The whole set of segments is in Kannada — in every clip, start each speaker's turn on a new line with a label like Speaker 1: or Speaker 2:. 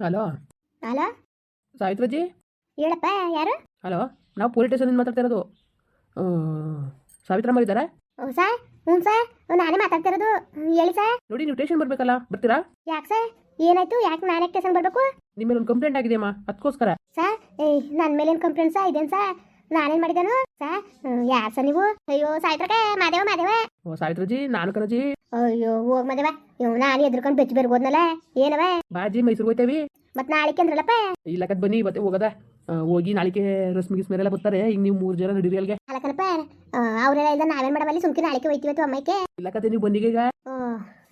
Speaker 1: ಹಲೋ?
Speaker 2: ಹಲೋ?
Speaker 1: ಸಾವಿತ್ರಜಿ
Speaker 2: ಹೇಳಪ್ಪ ಯಾರು?
Speaker 1: ಹಲೋ? ನಾವು ಪೊಲೀಸ್ ಸ್ಟೇಷನಿಂದ ಮಾತಾಡ್ತಾ ಇರೋದು. ಸಾವಿತ್ರಮ್ಮ ಇದ್ದಾರೆ
Speaker 2: ಓ ಸಾ ಹ್ಞೂ ಸಾ ನಾನೇ ಮಾತಾಡ್ತಿರೋದು ಹ್ಮ್, ಹೇಳಿ ಸಾ
Speaker 1: ನೋಡಿ ನೀವು ಸ್ಟೇಷನ್ ಬರಬೇಕಲ್ಲ ಬರ್ತೀರಾ?
Speaker 2: ಯಾಕೆ ಸಾ ಏನಾಯ್ತು? ಯಾಕೆ ನಾನೇ ಸ್ಟೇಷನ್ ಬರಬೇಕು?
Speaker 1: ನಿಮ್ಮ ಮೇಲೆ ಒಂದು ಕಂಪ್ಲೇಂಟ್ ಆಗಿದೆಯಮ್ಮ ಅದಕ್ಕೋಸ್ಕರ
Speaker 2: ಸಾ ಏ ನನ್ನ ಏನು ಕಂಪ್ಲೇಂಟ್ ಸಾ ಇದೇನು ಸಾ ನಾನೇನು ಮಾಡಿದನು? ಸಾ ಯಾರ್ಸ ಸಾ ನೀವು? ಅಯ್ಯೋ ಸಾಯ್ತ್ರಕ ಮಾದೇವ ಮಾದೇವ.
Speaker 1: ಓ ಸಾವಿತ್ರಜಿ ನಾನು ಕರಜಿ
Speaker 2: ಅಯ್ಯೋ ಹೋಗ್ ಮಾದೇವ ಇವ್ ನಾನು ಎದ್ರಕೊಂಡು ಬೆಚ್ಚ ಬೆರ್ಗೋದ್ನಲ್ಲ ಏನವ?
Speaker 1: ಬಾಜಿ ಮೈಸೂರು ಹೋಯ್ತೇವಿ.
Speaker 2: ಮತ್ತೆ ನಾಳಿಕೆ ಅಂದ್ರಲ್ಲಪ್ಪ?
Speaker 1: ಇಲ್ಲಕತ್ ಬನ್ನಿ ಇವತ್ತೆ ಹೋಗದ. ಆ, ಹೋಗಿ ನಾಳಿಕೆ ರಸ್ಮಿ ಗಿಸ್ಮಿರೆಲ್ಲ ಬರ್ತಾರೆ. ಈಗ ನೀವು ಮೂರು ಜನ ನಡೀರಿ
Speaker 2: ಅಲ್ಗೆ. ಅಲ್ಲಕನಪ್ಪ ಅವ್ರೆಲ್ಲ ಇಲ್ದ ನಾವೇನು ಮಾಡಮಲ್ಲಿ ಸುಮ್ಕಿ ನಾಳಿಕೆ ಹೋಯ್ತೀವತ್ತು ಅಮ್ಮಕ್ಕೆ
Speaker 1: ಇಲ್ಲಕತ್ತೆ ನೀವು ಬನ್ನಿಗೆ ಈಗ.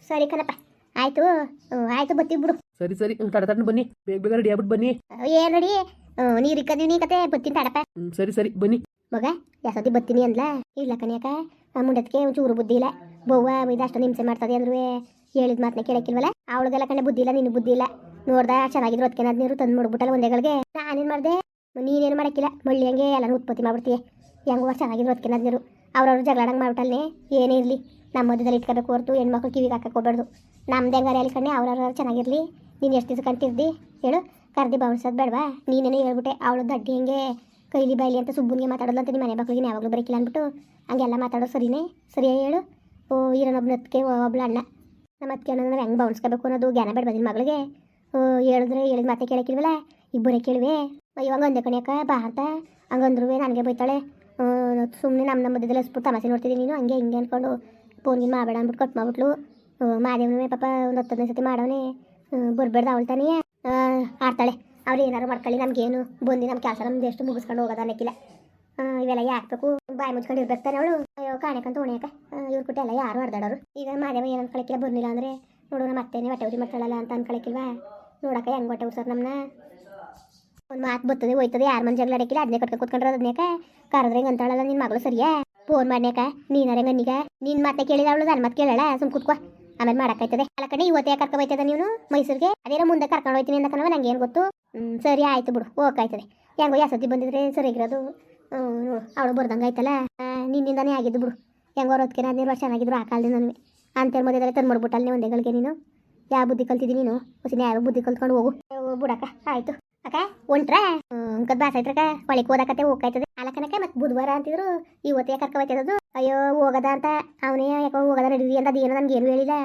Speaker 2: ಸರಿ ಕಣಪ್ಪ. ಆಯ್ತು ಆಯ್ತು ಬತ್ತಿ ಬಿಡು.
Speaker 1: ಸರಿ ಸರಿ ತಡ ತಡ ಬನ್ನಿ. ಬೇಗ ಬೇಗ ರೆಡಿ ಆಗ್ಬಿಟ್ಟು ಬನ್ನಿ.
Speaker 2: ಏನ್ ನಡಿ ನೀರು ಇಕ್ಕದಿ ನೀ ಕತೆ ಬತ್ತೀನಿ
Speaker 1: ತಡಪ ಸರಿ ಸರಿ ಬನ್ನಿ.
Speaker 2: ಮಗ ಯಾಸತಿ ಬತ್ತೀನಿ ಅಂದ್ಲ? ಇಲ್ಲ ಕನ್ಯಾಕ ಮುಂಡತ್ಕೆ ಒಂಚೂರು ಬುದ್ಧಿ ಇಲ್ಲ. ಬವ್ವ ಇದು ಅಷ್ಟೊಂದು ಹಿಂಸೆ ಮಾಡ್ತದೆ ಅಂದ್ರು ಹೇಳಿದ ಮಾತನ್ನ ಕೇಳಕ್ಕಿಲ್ವಲ್ಲ? ಅವಳಿಗೆಲ್ಲ ಕಣ್ಣೆ ಬುದ್ಧಿ ಇಲ್ಲ ನಿನ್ನ ಬುದ್ಧಿ ಇಲ್ಲ. ನೋಡ್ದ ಚೆನ್ನಾಗಿದ್ರು ಅದಕ್ಕೆ ನೀರು ತಂದು ಮಾಡ್ಬಿಟ್ಟಲ್ಲ ಒಂದೇಗಳಿಗೆ. ನಾನೇನು ಮಾಡಿದೆ? ನೀನೇನು ಮಾಡಕ್ಕಿಲ್ಲ. ಮಳ್ಳಿ ಹಂಗೆ ಎಲ್ಲನೂ ಉತ್ಪತ್ತಿ ಮಾಡ್ಬಿಡ್ತೀಯ. ಹೆಂಗೋ ಚೆನ್ನಾಗಿದ್ರು ಅದಕ್ಕೆ ನೀರು. ಅವ್ರವ್ರು ಜಗಳಾಡಂಗೆ ಮಾಡ್ಬಿಟ್ಟಲ್ಲೇ ಏನೇ ಇರಲಿ. ನಮ್ಮ ಮಧ್ಯದಲ್ಲಿ ಇಟ್ಕೋಬೇಕು ಹೊರತು ಹೆಣ್ಮಕ್ಳು ಕಿವಿಗೆ ಹಾಕಕ್ಕೆ ಹೋಗ್ಬಾರ್ದು ನಮ್ದು ಹೆಂಗಾರೆ ಅಲ್ಲಿ ಕಣ್ಣೆ ಅವ್ರವ್ರು ಚೆನ್ನಾಗಿರ್ಲಿ. ನೀನು ಎಷ್ಟು ದಿವಸ ಕಂತಿರ್ದಿ ಹೇಳು. ಕರ್ದಿ ಬವಣಿಸೋದು ಬೇಡವಾ? ನೀನೇನೇ ಹೇಳ್ಬಿಟ್ಟೆ, ಅವಳು ದಡ್ಡಿ ಹೆಂಗೆ ಕೈಲಿ ಬೈಲಿ ಅಂತ ಸುಬ್ಬನಿಗೆ ಅಂತ ನಿಮ್ಮ ಮನೆ ಮಕ್ಕಳಿಗೆ ಯಾವಾಗಲೂ ಬರಕಿಲ್ಲ ಅಂದ್ಬಿಟ್ಟು ಹಂಗೆಲ್ಲ ಮಾತಾಡೋ ಸರಿನೇ? ಸರಿಯಾಗಿ ಹೇಳು? ಓ ಈರನೊಬ್ಬನ ಹತ್ಕೆ ಒಬ್ಳು ಅಣ್ಣ. ನಮ್ಮ ಅದಕ್ಕೆ ಅಣ್ಣ ನಾವು ಹೆಂಗೆ ಬೌನ್ಸ್ಕೋಬೇಕು ಅನ್ನೋದು ಜ್ಞಾನ ಬೇಡ ಬಂದಿನ ಮಗಳಿಗೆ? ಹೇಳಿದ್ರೆ ಹೇಳಿದ ಮಾತೆ ಕೇಳಕ್ಕಿಲ್ವಲ್ಲ? ಇಬ್ಬರೇ ಕೇಳುವೆ? ಇವಾಗ ಒಂದೇ ಕಣಿಯಕ್ಕ ಬಾ ಅಂತ. ಹಂಗಂದ್ರು ನನಗೆ ಬೈತಾಳೆ. ಸುಮ್ಮನೆ ನಮ್ಮ ನಮ್ಮ ಮಧ್ಯದಲ್ಲಿ ಹಸ್ಬಿಟ್ಟು ತಮಾಷೆ ನೋಡ್ತಿದ್ದೀನಿ ನೀನು, ಹಂಗೆ ಹಿಂಗೆ ಅಂದ್ಕೊಂಡು ಫೋನ್ಗಿನ ಮಾಡಬೇಡ ಅಂದ್ಬಿಟ್ಟು ಕಟ್ ಮಾಡ್ಬಿಟ್ಲು. ಮಾದೇವನೇ ಪಾಪ ಒಂದು ಹತ್ತೊಂದೇ ಸತಿ ಮಾಡವನೇ ಬರ್ಬೇಡ್ದು ಅವಳು ತಾನೇ? ಆಡ್ತಾಳೆ ಅವ್ರು ಏನಾರು ಮಾಡ್ಕೊಳ್ಳಿ, ನಮ್ಗೇನು ಬಂದು ನಮ್ಮ ಕೆಲಸ ನಮ್ದು ಎಷ್ಟು ಮುಗಿಸ್ಕೊಂಡು ಹೋಗೋದು ಅನ್ನಕ್ಕಿಲ್ಲ. ಇವೆಲ್ಲ ಯಾಕಬೇಕು ಬಾಯಿ ಮುಚ್ಕೊಂಡು ಇರ್ಬೇಕಾರೆ ಅವಳು. ಅಯ್ಯೋ ಕಾಣಕಂತ ಉಣಿಯಕ ಇವ್ರ ಕುಟ್ಟಿ ಎಲ್ಲ ಯಾರು ಹೊಡೆದಾಡೋರು ಈಗ ಮಾದೇವ ಏನು ಅನ್ಕೊಳಕ್ಕಿಲ್ಲ ಬಂದಿಲ್ಲ ಅಂದರೆ ನೋಡೋಣ ಮತ್ತೇನೆ ಹೊಟ್ಟೆ ಉರಿ ಅಂತ ಅನ್ಕೊಳಕ್ಕಿಲ್ವಾ ನೋಡಕ್ಕ ಹೆಂಗೆ ಹೊಟ್ಟೆ ಸರ್ ನಮ್ಮನ್ನ ಒಂದು ಮಾತು ಬರ್ತದೆ ಹೋಯ್ತದೆ, ಯಾರು ಮನೆ ಜಗಳ ಅಡಕಿಲ್ಲ ಅದನ್ನೇ ಕಟ್ಕೊಂಡು ಕೂತ್ಕೊಂಡ್ರೆ ಅದನ್ನೇಕ ಕರೆದ್ರೆ ಹೆಂಗೆ ಅಂತಾಳಲ್ಲ ನಿನ್ನ ಮಗಳು ಸರಿಯಾ? ಫೋನ್ ಮಾಡ್ನೇಕ ನೀನಾರ ಗನ್ನಿಗ ನಿನ್ನ ಮತ್ತೆ ಕೇಳಿದ ಅವಳು ನನ್ನ ಮತ್ತೆ ಕೇಳಲ್ಲ ಸುಮ್ ಕೂತ್ಕೋ. ಆಮೇಲೆ ಮಾಡಕ್ಕಾಯ್ತದೆ. ಅಲ್ಲ ಕಡೆ ಯಾಕೆ ಕರ್ಕೊಂಡು ಹೋಯ್ತದ ನೀನು? ಮೈಸೂರಿಗೆ? ಅದೇನೋ ಮುಂದೆ ಕರ್ಕೊಂಡು ಹೋಯ್ತೀನಿ ಅಂತ ಕಣವ ನಂಗೆ ಏನು ಗೊತ್ತು? ಸರಿ ಆಯ್ತು ಬಿಡು, ಹೋಗಾಯ್ತದೆ. ಹೆಂಗೋ ಯಾಸತಿ ಬಂದಿದ್ರೆ ಸರಿ ಇರೋದು. ಅವಳು ಬರ್ದಂಗೆ ಆಯ್ತಲ್ಲ? ನಿನ್ನಿಂದಾನೇ ಆಗಿದ್ದು ಬಿಡು. ಹೆಂಗೋ ಹೊರದ್ಕೆ ಹದಿನೈದು ವರ್ಷ ಚೆನ್ನಾಗಿದ್ರು ಆ ಕಾಲದಿಂದ ನನಗೆ. ಅಂತೇಳಿ ಮಧ್ಯದಲ್ಲಿ ತಂದು ಮಾಡ್ಬಿಟ್ಟಲ್ಲಿ ಒಂದೇಗಳಿಗೆ ನೀನು? ಯಾವ ಬುದ್ಧಿ ಕಲ್ತಿದ್ದೀನಿ ನೀನು? ಯಾವ ಬುದ್ಧಿ ಕಲ್ತ್ಕೊಂಡು ಹೋಗು ಬಿಡಕ್ಕ, ಆಯ್ತು. ಅಕ್ಕ, ಒಂಟ್ರ? ಅಂಕದ್ ಬಾಸ್ ಐತ್ರಕ ಹೊಳಿಗೆ ಹೋದಕತ್ತೆ, ಹೋಗ್ಕಾಯ್ತದೆ. ಅಲಕನಕ ಮತ್ತೆ ಬುಧವಾರ ಅಂತಿದ್ರು, ಇವತ್ತೇ ಕರ್ಕ ಹೋಯ್ತದದು ಅಯ್ಯೋ, ಹೋಗದ ಅಂತ. ಅವನೇ, ಯಾಕೋ ಹೋಗದ ನಡೀರಿ ಅಂತ ಅದೇನೋ ಏನು ಹೇಳಿಲ್ಲ.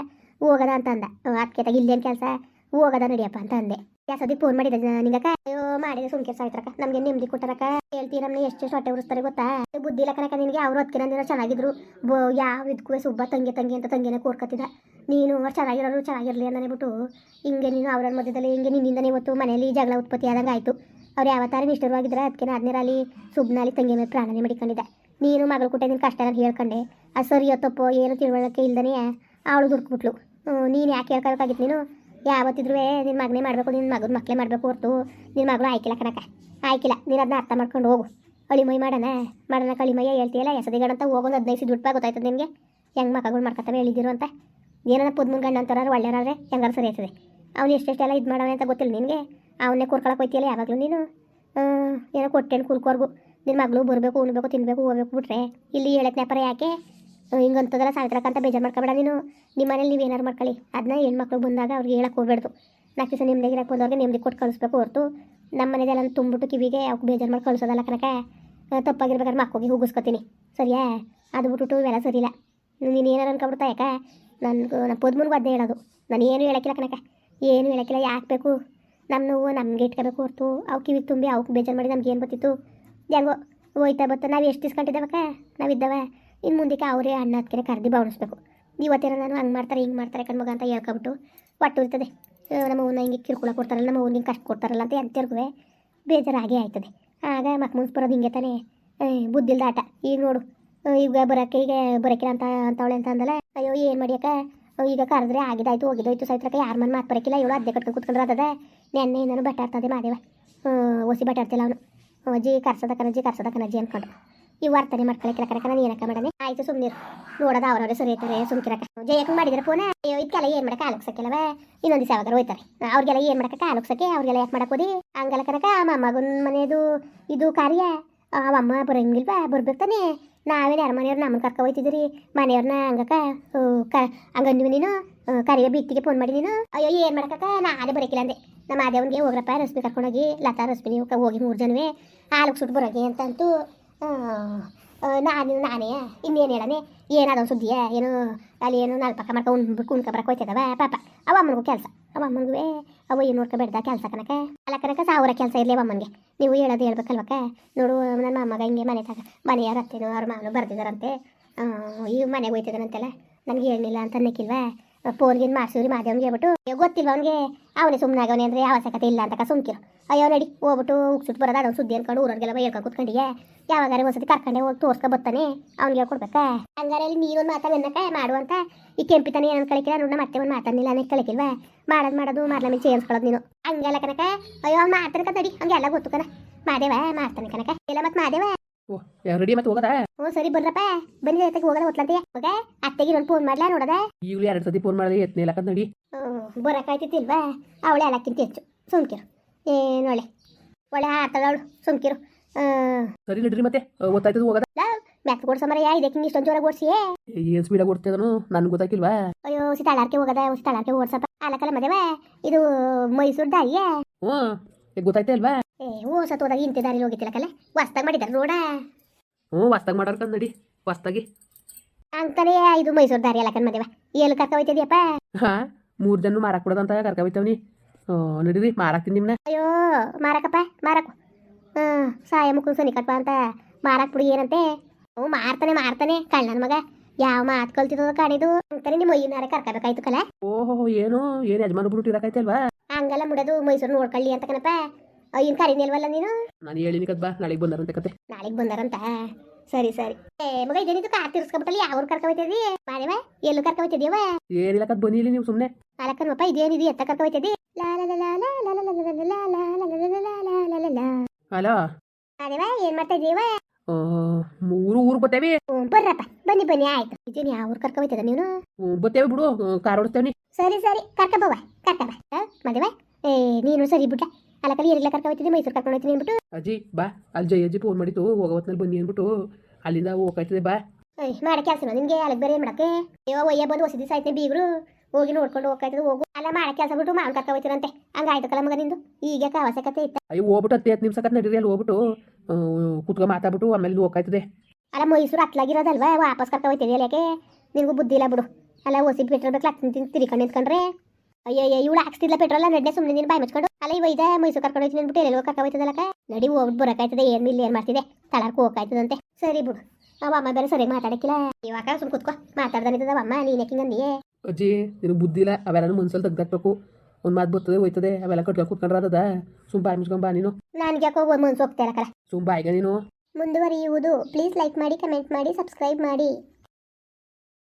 Speaker 2: ಹೋಗದ ಅಂತ ಅಂದ. ಅದಕ್ಕೆ ಇಲ್ಲೇನು ಕೆಲಸ? ಹೋಗದ ನಡಿಯಪ್ಪ ಅಂತ ಅಂದೆ. ಯಾಸದಿ ಫೋನ್ ಮಾಡಿದ ನಿಂಗಕ್ಕ? ಅಯ್ಯೋ, ಮಾಡಿದೆ ಸುಮ್ಕೆ ಸಾಯ್ತ್ರಕ್ಕ ನಮ್ಗೆ ನೆಮ್ಮದಿ ಕೊಟ್ಟರಕ್ಕ. ಹೇಳ್ತೀರಮ್ಮ ಎಷ್ಟು ಸೊಟ್ಟೆ ಉರಿಸ್ತಾರೆ ಗೊತ್ತಾ? ಬುದ್ಧಿ ಇಲ್ಲ ಕನಕ ನಿನಗೆ. ಅವ್ರು ಹೊತ್ತಿನ ದಿನ ಚೆನ್ನಾಗಿದ್ರು. ಯಾವ ಇದಕ್ಕೂ ಸುಬ್ಬ ತಂಗಿ ತಂಗಿ ಅಂತ ತಂಗಿನೇ ಕೋರ್ಕತ್ತಿದ. ನೀನು ಅವ್ರು ಚೆನ್ನಾಗಿರೋರು ಚೆನ್ನಾಗಿರಲಿ ಅಂತ ಬಿಟ್ಟು. ಹಿಂಗೆ ನೀನು ಅವ್ರ ಮಧ್ಯದಲ್ಲಿ, ಹಿಂಗೆ ನಿನ್ನಿಂದನೇ ಇವತ್ತು ಮನೆಯಲ್ಲಿ ಜಗಳ ಉತ್ಪತ್ತಿ ಆದಂಗೆ ಆಯಿತು. ಅವ್ರು ಯಾವತ್ತಾರ ನಿಷ್ಠರವಾಗಿದ್ರೆ ಅದಕ್ಕೆ ಹದಿನೇರಲ್ಲಿ ಸುಬ್ನಲ್ಲಿ ತಂಗಿ ಮೇಲೆ ಪ್ರಾಣನೇ ಮಡಿಕೊಂಡಿದ್ದೆ. ನೀನು ಮಗಳು ಕೊಟ್ಟೆ ನಿನ್ನ ಕಷ್ಟ ಹೇಳ್ಕೊಂಡೆ. ಅದು ಸರಿಯೋ ತಪ್ಪೋ ಏನು ತಿಳುವಳಿಕೆ ಇಲ್ದನೇ ಅವಳು ದುಡ್ಕೊಬಿಟ್ಲು ನೀನು ಯಾಕೆ ಹೇಳ್ಕೊಬೇಕಾಗಿತ್ತು ನೀನು? ಯಾವತ್ತಿದ್ರೂ ನಿನ್ನ ಮಗನೇ ಮಾಡಬೇಕು ನಿನ್ನ ಮಗನ ಮಕ್ಕಳೇ ಮಾಡಬೇಕು ಹೊರ್ತು ನಿನ್ನ ಮಗಳು ಆಯ್ಕಿಲ್ಲ ಕಣಕ ಆಯ್ಕಿಲ್ಲ, ನೀನು ಅದನ್ನ ಅರ್ಥ ಮಾಡ್ಕೊಂಡು ಹೋಗು. ಅಳಿಮೈ ಮಾಡೋಣ ಮಾಡೋಣ ಕಳಿಮಯ್ಯ ಹೇಳ್ತೀಯಲ್ಲ ಅಂತ ಹೋಗೋದು ಹದಿನೈದು ದುಡ್ಡು ಗೊತ್ತಾಯ್ತದೆ ನಿನಗೆ? ಹೆಂಗೆ ಮಕ್ಕಳು ಮಾಡ್ಕೊತವೆ ಹೇಳಿದಿರು ಅಂತ? ಏನಾರ ಪುದ್ಮುನ್ ಗಂಡ ಅಂತಾರ ಒಳ್ಳೆಯವ್ರೆ ಹೆಂಗಾರು ಸರಿ ಆಯ್ತದೆ? ಅವ್ನು ಎಷ್ಟೆಷ್ಟೆಲ್ಲ ಇದು ಮಾಡೋಣ ಅಂತ ಗೊತ್ತಿಲ್ಲ ನಿನಗೆ? ಅವನ್ನೇ ಕೂರ್ಕೊಳಕ್ಕೆ ಹೋಯ್ತಿಯಲ್ಲ ಯಾವಾಗಲೂ ನೀನು? ಏನೋ ಕೊಟ್ಟೇನು ಕುರ್ಕೋರ್ಗು. ನಿನ್ನ ಮಗಳು ಬರಬೇಕು, ಉಣ್ಬೇಕು, ತಿನ್ಬೇಕು, ಹೋಗ್ಬೇಕು ಬಿಟ್ರೆ, ಇಲ್ಲಿ ಹೇಳಕ್ಕೆ ನೆಪರ ಯಾಕೆ? ಹಿಂಗಂತದಲ್ಲ ಸಾಯ್ತ್ರಕ್ಕಂತ ಬೇಜಾರು ಮಾಡ್ಕೊಬೇಡ ನೀನು. ನಿಮ್ಮ ಮನೇಲಿ ನೀವು ಏನಾರು ಮಾಡ್ಕೊಳ್ಳಿ. ಅದನ್ನ ಹೆಣ್ಮಕ್ಳು ಬಂದಾಗ ಅವ್ರಿಗೆ ಹೇಳಕ್ಕೆ ಹೋಗ್ಬೇಡ್ದು. ನಾಲ್ಕು ದಿವಸ ನಿಮ್ಮ ಇರಕ್ಕೆ ಬಂದವ್ರಿಗೆ ನೆಮ್ಮದಿ ಕೊಟ್ಟು ಕಳಿಸ್ಬೇಕು ಹೊರತು. ನಮ್ಮ ಮನೆದೆಲ್ಲ ತುಂಬಿಟ್ಟು ಕಿವಿಗೆ ಅವ್ಕೆ ಬೇಜಾರು ಮಾಡಿ ಕಳಿಸೋದಲ್ಲ ಕನಕ ತಪ್ಪಾಗಿರ್ಬೇಕಾದ್ರೆ ಮಕ್ಕೋಗಿ ಹೋಗಿಸ್ಕೊತೀನಿ. ಸರಿಯಾ? ಅದು ಬಿಟ್ಬಿಟ್ಟು ಇವೆಲ್ಲ ಸರಿಯಿಲ್ಲ. ನೀನು ಏನಾರು ಅನ್ಕೊಬಿಡ್ತಾ ಯಾಕೆ? ನನಗೂ ನಮ್ಮ ಪದ್ಮನಿಗೂ ಅದೇ ಹೇಳೋದು. ನಾನು ಏನು ಹೇಳಕ್ಕಿಲ್ಲ ಕನಕ ಏನು ಹೇಳಕ್ಕಿಲ್ಲ, ಯಾಕೆ ಬೇಕು? ನಮ್ಮ ನೋವು ನಮಗೆ ಇಟ್ಕೋಬೇಕು ಹೊರತು. ಅವು ಕಿವಿಗೆ ತುಂಬಿ ಅವಕ್ಕೆ ಬೇಜಾರು ಮಾಡಿ ನಮ್ಗೆ ಏನು ಗೊತ್ತಿತ್ತು? ಹೆಂಗೋ ಹೋಯ್ತಾ ಬತ್ತ, ನಾವು ಎಷ್ಟು ಇಸ್ಕೊಂಡಿದ್ದೇವಕ್ಕ ನಾವಿದ್ದವ ಇನ್ನು ಮುಂದಕ್ಕೆ ಅವರೇ ಅಣ್ಣ ಅದಕ್ಕೆ ಕರ್ದಿ ಭಾವಿಸ್ಬೇಕು ಇವತ್ತೇನೋ ನಾನು ಹಂಗೆ ಮಾಡ್ತಾರೆ, ಹಿಂಗೆ ಮಾಡ್ತಾರೆ ಕಣ್ಮಗ ಅಂತ ಹೇಳ್ಕೊಬಿಟ್ಟು ಒಟ್ಟು ಇರ್ತದೆ ನಮ್ಮ ಅವನ ಹಿಂಗೆ ಕಿರುಕುಳ ಕೊಡ್ತಾರಲ್ಲ, ನಮ್ಮ ಅವ್ನಿಗೆ ಕಷ್ಟ ಕೊಡ್ತಾರಲ್ಲ ಅಂತ ಎಂಥವ್ರಿಗೂ ಬೇಜಾರಾಗೇ ಆಯ್ತದೆ. ಆಗ ಮಕ್ ಮುನ್ಸ್ ಬರೋದು ಹಿಂಗೆ ತಾನೇ. ಬುದ್ಧಿಲ್ದ ಆಟ. ಈಗ ನೋಡು ಈಗ ಬರೋಕ್ಕೆ, ಈಗ ಬರೋಕಿಲ್ಲ ಅಂತ, ಅಂತವಳೆ ಅಂತ ಅಂದಲ್ಲ ಅಯ್ಯೋ, ಏನು ಮಾಡಿಯಕ್ಕ ಈಗ ಕರೆದ್ರೆ ಆಗಿದಾಯ್ತು, ಹೋಗಿದಾಯ್ತು ಸೈತ್ರಕ ಯಾರು ಮನೆ ಮಾತು ಬರೋಕಿಲ್ಲ, ಇವಳು ಅದೇ ಕಟ್ಕೊಂಡು ಕುತ್ಕೊಂಡ್ರೆ ಅದ ನೆನ್ನೆ ನಾನು ಬಟ್ಟಾಡ್ತದೆ ಮಾದೇವ ಒಸಿ ಬಟ್ಟಾಡ್ತಿಲ್ಲ ಅವನು. ಅಜ್ಜಿ ಕರ್ಸದ ಕನಜ್ಜಿ ಕರ್ಸದ ಕನಜ್ಜಿ ಅನ್ಕೊಂಡು ಈ ವರ್ತನೆ ಮಾಡ್ಕೊಳಕ್ಕಿಲ್ಲ ಕರಕ ನಾನು ಏನಕ್ಕ ಮಾಡನೆ ಆಯ್ತು ಸುಮ್ಮನೆ ನೋಡೋದ ಅವ್ರವ್ರೆ ಸರಿ ಐತಾರೆ ಸುಮ್ಕಿರಕ ಜಯಕ್ ಮಾಡಿದ್ರೆ ಫೋನ್ ಅಯ್ಯೋ, ಇದಕ್ಕೆಲ್ಲ ಏನು ಮಾಡಕ್ಕೆ? ಆಲೋಕ್ಸಕ್ಕೆಲ್ಲವ ಇನ್ನೊಂದು ದಿವಸ ಯಾವಾಗ ಹೋಯ್ತಾರೆ. ಅವ್ರಿಗೆಲ್ಲ ಏನು ಮಾಡಕ್ಕೆ ಆಲೋಕ್ಸಕ್ಕೆ ಅವ್ರಿಗೆಲ್ಲ ಯಾಕೆ ಮಾಡಕ್ಕೆ ಹೋದಿ? ಹಂಗಲ್ಲ ಕನಕ ಮಮ್ಮಗನ ಮನೆಯದು ಇದು ಕಾರ್ಯ. ಅವಮ್ಮ ಬರಂಗಿಲ್ವಾ ಬರ್ಬೇಕಾನೆ ನಾವೇನು ಯಾರ ಮನೆಯವ್ರು ನಮ್ಮನ್ನ ಕರ್ಕೊ ಹೋಯ್ತಿದ್ರಿ ಮನೆಯವ್ರನ್ನ ಹಂಗಕ್ಕ ಕ ಹಂಗಂದ್ವಿ ನೀನು? ಕರಿಯ ಬೀಕ್ತಿಗೆ ಫೋನ್ ಮಾಡಿ ನೀನು? ಅಯ್ಯೋ, ಏನು ಮಾಡಕ್ಕ ನಾನೇ ಬರೋಕಿಲ್ಲ ಅಂದೆ. ನಮ್ಮ ಮಾದೇವನ್ಗೆ ಹೋಗ್ರಪ್ಪ, ರಶ್ಮಿ ಕರ್ಕೊಂಡೋಗಿ, ಲತಾ, ರಶ್ಮಿ, ನೀವು ಹೋಗಿ ಮೂರು ಜನವೇ. ಹಾಲು ಸುಟ್ಟು ಬರೋಗಿ ಅಂತಂತೂ. ನಾನು ನಾನೇ ಇನ್ನೇನು ಹೇಳನೆ ಏನಾದ ಒಂದು ಸುದ್ದಿಯ? ಏನು ಅಲ್ಲಿ ಏನು ನಾಲ್ಕು ಪಕ್ಕ ಮಾಡ್ಕೊ ಉಣ್ಬಿಟ್ಟು ಕುಣ್ಕೊ ಬರಕ್ಕೆ ಹೋಯ್ತದವ? ಪಾಪ ಅವ ಕೆಲಸ. ಅವ ಅಮ್ಮನಿಗೂ ಅವ ಏನು ನೋಡ್ಕೊ ಬೇಡ್ದ ಕೆಲಸ ಕನಕ. ಅಲ್ಲ ಕನಕ ಸಾವಿರ ಕೆಲಸ ಇರಲಿ ಅವಮ್ಮನಿಗೆ ನೀವು ಹೇಳೋದು ಹೇಳ್ಬೇಕಲ್ವಕ್ಕ? ನೋಡು ನನ್ನ ಮಾಮಗ ಹಿಂಗೆ ಮನೆ ತಗ ಮನೆಯ ಅತ್ತೇನೋ ಅವ್ರ ಮಾವನು ಬರ್ದಿದ್ದಾರಂತೆ ಆ, ಈ ಮನೆಗೆ ಹೋಯ್ತಿದ್ದಾರಂತೆಲ್ಲ ನನಗೆ ಹೇಳಿಲ್ಲ ಅಂತ ಅನ್ನಕ್ಕಿಲ್ವಾ? ಫೋನ್ಗಿನ್ ಮಾಡ್ಸಿವ್ರಿ ಮಾದೇವನ್ಗೆ ಹೇಳ್ಬಿಟ್ಟು ಗೊತ್ತಿಲ್ಲ ಅವನಿಗೆ? ಅವನೇ ಸುಮ್ಮನೆ ಆಗವನೆ ಅಂದರೆ ಅವಶ್ಯಕತೆ ಇಲ್ಲ ಅಂತ ಸುಮ್ಕಿರು. ಅಯ್ಯೋ ನಡಿ ಹೋಗ್ಬಿಟ್ಟು ಉಗ್ಸುಟ್ಟು ಬರೋದು ಅದೊಂದು ಸುದ್ದಿ ಅನ್ಕೊಂಡು ಊರವ್ರಿಗೆಲ್ಲ ಹೇಳ್ಕೊಂಡು ಕೂತ್ಕೊಂಡಿಗೆ ಯಾವಾಗಾರೆ ಒಂದ್ಸತಿ ಕರ್ಕೊಂಡೆ ಹೋಗಿ ತೋರ್ಸ್ಕೊ ಬರ್ತಾನೆ. ಅವ್ನಿಗೆ ಹೇಳ್ಕೊಡ್ಬೇಕಾ? ಹಂಗಾರೆ ಇಲ್ಲಿ ನೀರೊಂದು ಮಾಡು ಅಂತ ಈ ಕೆಂಪಿತಾನೆ ಏನು ಕಳಿಕಿಲ್ಲ ಮತ್ತೆ ಒಂದು ಮಾತಾಡ್ನಿಲ್ಲ ಅನ್ನಕ್ಕೆ ಕಳಿಕಿಲ್ವಾ? ಮಾಡೋದು ಮಾಡೋದು ಮಾಡ್ಲ ಮೇಲೆ ಸೇರಿಸ್ಕೊಳ್ಳೋದು ನೀನು. ಹಂಗೆಲ್ಲ ಕನಕ ಅಯ್ಯೋ, ಅವ್ನು ಮಾಡ್ತಾನೆ ಕದಡಿ ಹಂಗೆಲ್ಲ ಗೊತ್ತು ಕಣ. ಮಾದೇವ ಮಾಡ್ತಾನೆ ಕನಕ ಎಲ್ಲ ಮತ್ತೆ ಮಾದೇವ?
Speaker 1: ಓ ರೆಡಿ ಮತ್ತೆ ಹೋಗದ?
Speaker 2: ಹ್ಞೂ ಸರಿ ಬರ್ರಪ್ಪ. ಬನ್ನಿ ಜೊತೆಗೆ ಹೋಗೋದ ಹೊತ್ಲಂತೆ. ಹೋಗ ಅತ್ತೆಗೆ ಒಂದು ಫೋನ್ ಮಾಡ್ಲಾ ನೋಡದ?
Speaker 1: ಈಗಲೂ ಎರಡು ಸತಿ ಫೋನ್ ಮಾಡಿದ್ರೆ ಎತ್ತನೇ ಇಲ್ಲಕಂತ ನಡಿ.
Speaker 2: ಬರೋಕ್ಕಾಯ್ತಿತ್ತಿಲ್ವಾ ಅವಳೆ ಅಲಕ್ಕಿಂತ ಹೆಚ್ಚು. ಸುಮ್ಕಿರು. ಏನು ಒಳ್ಳೆ ಆತದವಳು ಸುಮ್ಕಿರು.
Speaker 1: ಸರಿ ನಡ್ರಿ ಮತ್ತೆ. ಗೊತ್ತಾಯ್ತದ ಹೋಗದ?
Speaker 2: ಮ್ಯಾಕ್ ಕೊಡ್ಸ ಮರಯ್ಯ ಇದಕ್ಕೆ ಇಷ್ಟೊಂದು ಜೋರಾಗಿ ಓಡಿಸಿ
Speaker 1: ಏನು ಸ್ಪೀಡಾಗಿ ಓಡ್ತಿದನು? ನನ್ಗೆ ಗೊತ್ತಾಗಿಲ್ವಾ
Speaker 2: ಅಯ್ಯೋ ಉಸಿ ತಳಾರ್ಕೆ ಹೋಗದ? ಉಸಿ ತಳಾರ್ಕೆ ಓಡ್ಸಪ್ಪ. ಅಲಕಲ ಮದೇವ. ಇದು ಮೈಸೂರು ದಾರಿಯೇ?
Speaker 1: ಹ್ಞೂ ಗೊತ್ತಾಯ್ತಾ ಇಲ್ವಾ?
Speaker 2: ಏ ಓ ಸತ್ತೋದಾಗ ಇಂತೆ ದಾರಿ ಹೋಗಿತ್ತಿಲ್ಲಕಲ್ಲ ವಸ್ತಾಗ್ ಮಾಡಿದಾರೆ ರೋಡ?
Speaker 1: ಹ್ಞೂ ಹೊಸ್ದಾಗಿ ಮಾಡೋರ್ಕಂದ್ ನಡಿ ಹೊಸ್ದಾಗಿ.
Speaker 2: ಅಂತಾನೆ ಇದು ಮೈಸೂರು ದಾರಿ ಅಲ್ಲಕನ್ ಕಣ್ಮದೇವ ಎಲ್ಲಿ ಕರ್ಕ ಹೋಯ್ತಿದ್ಯಪ್ಪ
Speaker 1: ಹಾಂ ಮೂರು ಜನ ಮಾರಾಕ್ ಕೊಡೋದಂತ ಕರ್ಕೊಬೈತವ್ನಿ. ನಡೀರಿ ಮಾರಾಕ್ತೀನಿ ನಿಮ್ಮನ್ನ
Speaker 2: ಅಯ್ಯೋ ಮಾರಕಪ್ಪ ಮಾರಕ. ಹಾಂ ಸಾಯ ಮುಕ್ಳು ಸನಿ ಕಟ್ಪ ಅಂತ ಮಾರಕ್ ಬಿಡಿ ಏನಂತೆ. ಹ್ಞೂ ಮಾರ್ತಾನೆ ಮಾರ್ತಾನೆ ಕಳ್ಳನ ಮಗ. ಯಾವ ಮಾತು ಕಲ್ತಿದ್ದೋ ಕಾಣಿದು ಅಂತಾನೆ ನಿಮ್ಮ ಮೈನಾರ ಕರ್ಕಬೇಕಾಯ್ತು ಕಲೆ.
Speaker 1: ಓಹೋ ಏನು ಏನು ಯಜಮಾನ ಬಿಟ್ಟು ಇರಕಾಯ್ತಲ್ವಾ
Speaker 2: ಹಂಗೆಲ್ಲ ಮುಡೋದು ಮೈಸೂರು ನೋಡ್ಕೊಳ್ಳಿ ಅಂತ ಕಣಪ್ಪ. ಏನು ಕರೀನಿಲ್ವಲ್ಲ ನೀನು
Speaker 1: ನಾನು ಹೇಳಿನಿ ಕದ್ ಬಾ ನಾಳೆಗೆ ಬಂದಾರಂತೆ ಕತೆ
Speaker 2: ನಾಳೆಗೆ ಬಂದರಂತ ಸರಿ ಸರಿ ಏ ಮಗ ಇದೇನಿದು ಕಾರ್ ತಿರ್ಸ್ಕೊಬಿಟ್ಟಲ್ಲಿ ಯಾವ ಕರ್ಕೊಯ್ತಿದಿ ಮಾದೇವ ಎಲ್ಲೂ ಕರ್ಕೊಯ್ತಿದ್ಯವ
Speaker 1: ಏನಿಲ್ಲ ಕದ್ ಬನ್ನಿ ಇಲ್ಲಿ ನೀವು ಸುಮ್ನೆ
Speaker 2: ನಾಲ್ಕನಪ್ಪ ಇದೇನಿದು ಎತ್ತ ಕರ್ಕೊಯ್ತಿದಿ
Speaker 1: ಹಲೋ
Speaker 2: ಮಾದೇವ ಏನ್ ಮಾಡ್ತಾ ಇದೀವ
Speaker 1: ಮೂರು ಊರು
Speaker 2: ಬರ್ತೇವೆ ಬರ್ರಪ್ಪ ಬನ್ನಿ ಬನ್ನಿ ಆಯ್ತು ಇದೇನು ಯಾವ ಊರು ಕರ್ಕೊಯ್ತದ ನೀನು
Speaker 1: ಬರ್ತೇವೆ ಬಿಡು ಕಾರ್ ಓಡಿಸ್ತೇವೆ
Speaker 2: ಸರಿ ಸರಿ ಕರ್ಕಬವ ಕರ್ಕಬ ಮದುವೆ ಏ ನೀನು ಸರಿ ಬಿಟ್ಟ ಅಲಕಲ್ಲಿ ಎಲ್ಲ ಕರ್ಕ ಹೋಯ್ತಿದ್ದೆ ಮೈಸೂರು ಕರ್ಕೊಂಡು ಹೋಯ್ತೀನಿ ಅಂದ್ಬಿಟ್ಟು.
Speaker 1: ಅಜ್ಜಿ ಬಾ. ಅಲ್ಲಿ ಜೈ ಅಜ್ಜಿ ಫೋನ್ ಮಾಡಿತ್ತು ಹೋಗೋ ಹೊತ್ನಲ್ಲಿ ಬನ್ನಿ ಅಂದ್ಬಿಟ್ಟು. ಅಲ್ಲಿಂದ ಹೋಗ್ತಾಯ್ತದೆ ಬಾ.
Speaker 2: ಏಯ್ ಮಾಡೋ ಕೆಲಸ ನಿನಗೆ ಅಲ್ಲಿಗೆ ಬೇರೆ ಏನ್ ಮಾಡಕ್ಕೆ? ಅಯ್ಯೋ ಒಯ್ಯ ಬಂದು ಹೊಸ ದಿವಸ ಆಯ್ತು ಬೀಗರು. ಹೋಗಿ ನೋಡ್ಕೊಂಡು ಹೋಗ್ತಾಯ್ತದೆ ಹೋಗು. ಅಲ್ಲ ಮಾಡ ಕೆಲಸ ಬಿಟ್ಟು ಮಾವನ್ ಕರ್ಕ ಹೋಯ್ತಿರಂತೆ. ಹಂಗಾಯ್ತು ಕಲ ಮಗ ನಿಂದು. ಈಗ ಅವಶ್ಯಕತೆ ಇತ್ತ?
Speaker 1: ಅಯ್ಯೋ ಹೋಗ್ಬಿಟ್ಟು ಹತ್ತು ಹತ್ತು ನಿಮಿಷ ಕತ್ ನಡೀರಿ ಅಲ್ಲಿ ಹೋಗ್ಬಿಟ್ಟು ಕುತ್ಕೊ ಮಾತಾಡ್ಬಿಟ್ಟು ಆಮೇಲೆ ಹೋಗ್ತಾಯ್ತದೆ
Speaker 2: ಅಲ್ಲ ಮೈಸೂರು ಅತ್ಲಾಗಿರೋದಲ್ವಾ ವಾಪಸ್ ಕರ್ಕ ಅಲ್ಲಿ ಯಾಕೆ? ನಿನಗೂ ಬುದ್ಧಿ ಇಲ್ಲ ಬಿಡು. ಅಲ್ಲ ಹೊಸಿ ಬಿಟ್ಟಿರ್ಬೇಕು ಅಕ್ಕ ಲಕ್ಷ ತಿರ್ಕೊಂಡು ನಿಂತ್ಕೊಂಡ್ರೆ. ಅಯ್ಯೋ ಅಯ್ಯೋ ಇವಳು ಹಾಕ್ಸ್ತಿಲ್ಲ ಪೆಟ್ರೋಲ್ ನಡ್ಡೆ ಸುಮ್ಮನೆ ನೀನು ಬಾಯ್ ಮುಚ್ಕೊಂಡು. ಅಲ್ಲ ಇವ ಇದೆ ಮೈಸೂರು ಕರ್ಕೊಂಡು ಹೋಯ್ತೀನಿ ಅಂದ್ಬಿಟ್ಟು ಎಲ್ಲೆಲ್ಲೋ ಕರ್ಕ ಹೋಯ್ತದಲ್ಲಕ ನಡಿ ಹೋಗ್ಬಿಟ್ಟು ಬರೋಕಾಯ್ತದೆ ಏನ್ ಮಿಲ್ಲಿ ಏನ್ ಮಾಡ್ತಿದೆ? ತಳಾರ್ಕು ಹೋಗ್ಕಾಯ್ತದಂತೆ. ಸರಿ ಬಿಡು. ಅವ ಅಮ್ಮ ಬೇರೆ ಸರಿ ಮಾತಾಡಕ್ಕಿಲ್ಲ. ಇವಾಗ ಸುಮ್ ಕುತ್ಕೋ. ಮಾತಾಡ್ದಾನಿದ್ದದ ಅಮ್ಮ ನೀನ್ ಯಾಕಿಂಗ್ ಅಂದಿಯೇ
Speaker 1: ಅಜ್ಜಿ ನೀನು ಬುದ್ಧಿ ಇಲ್ಲ ಅವೆಲ್ಲ ಮನ್ಸಲ್ಲಿ ತೆಗ್ದಾಕ್ಬೇಕು. ಒಂದು ಮಾತು ಬರ್ತದೆ ಹೋಯ್ತದೆ ಅವೆಲ್ಲ ಕಟ್ಕೊಂಡು ಕುತ್ಕೊಂಡ್ರದ ಸುಮ್ ಬಾಯ್ ಬಾ ನೀನು.
Speaker 2: ನನ್ಗೆ ಯಾಕೋ ಮನ್ಸು ಹೋಗ್ತಾ ಇರಕಲ್ಲ ಕಲ.
Speaker 1: ಸುಮ್ ಬಾಯಿಗೆ ನೀನು.
Speaker 2: ಮುಂದುವರಿಯುವುದು. ಪ್ಲೀಸ್ ಲೈಕ್ ಮಾಡಿ ಕಮೆಂಟ್ ಮಾಡಿ ಸಬ್ಸ್ಕ್ರೈಬ್ ಮಾಡಿ.